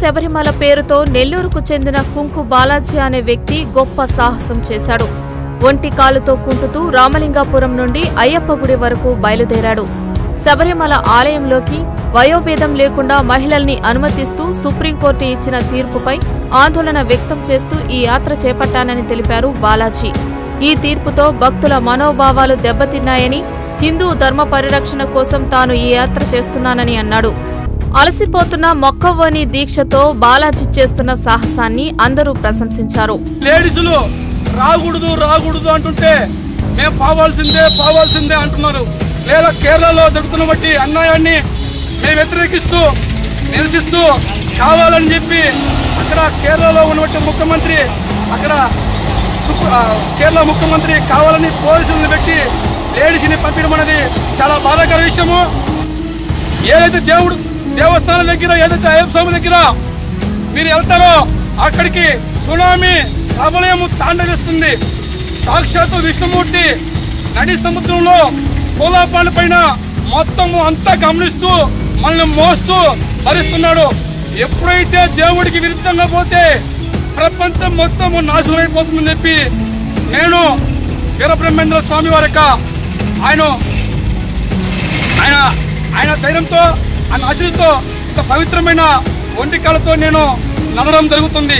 శబరిమల పేరుతో నెల్లూరుకు చెందిన కుంకు బాలాజీ అనే వ్యక్తి గొప్ప సాహసం చేశాడు. ఒంటి కాలుతో కుంటుతూ రామలింగాపురం నుండి అయ్యప్ప గుడి వరకు బయలుదేరాడు. శబరిమల ఆలయంలోకి వయోభేదం లేకుండా మహిళల్ని అనుమతిస్తూ సుప్రీంకోర్టు ఇచ్చిన తీర్పుపై ఆందోళన వ్యక్తం చేస్తూ ఈ యాత్ర చేపట్టానని తెలిపారు బాలాజీ. ఈ తీర్పుతో భక్తుల మనోభావాలు దెబ్బతిన్నాయని హిందూ ధర్మ పరిరక్షణ కోసం తాను ఈ యాత్ర చేస్తున్నానని అన్నాడు. అలసిపోతున్న మొక్కవోని దీక్షతో బాలాజీ చేస్తున్న సాహసాన్ని అందరూ ప్రశంసించారు. లేడీసులు రాకూడదు రాకూడదు అంటుంటే మేము పావాల్సిందే పావాల్సిందే అంటున్నారు. లేదా కేరళలో జరుగుతున్న బట్టి అన్యాయాన్ని మేము వ్యతిరేకిస్తూ నిరసిస్తూ కావాలని చెప్పి అక్కడ కేరళలో ఉన్నటువంటి ముఖ్యమంత్రి అక్కడ కేరళ ముఖ్యమంత్రి కావాలని పోలీసులను పెట్టి లేడీస్ని పంపించడం అనేది చాలా బాధాకర విషయము. ఏదైతే దేవుడు దేవస్థానం దగ్గర ఏదైతే అయ్యప్ప స్వామి దగ్గర మీరు వెళ్తారో అక్కడికి సునామీ ప్రబలయము తాండవిస్తుంది. సాక్షాత్తు విష్ణుమూర్తి నడి సముద్రంలో కోలాపాల పైన మొత్తము అంతా గమనిస్తూ మనల్ని మోస్తూ భరిస్తున్నాడు. ఎప్పుడైతే దేవుడికి విరుద్ధంగా పోతే ప్రపంచం మొత్తం నాశనం అయిపోతుందని చెప్పి నేను వీరబ్రహ్మేంద్ర స్వామి వారి యొక్క ఆయన ఆయన ఆయన ధైర్యంతో అన్న ఆశలతో ఒక పవిత్రమైన ఒంటి కాళ్ళతో నేను నడవడం జరుగుతుంది.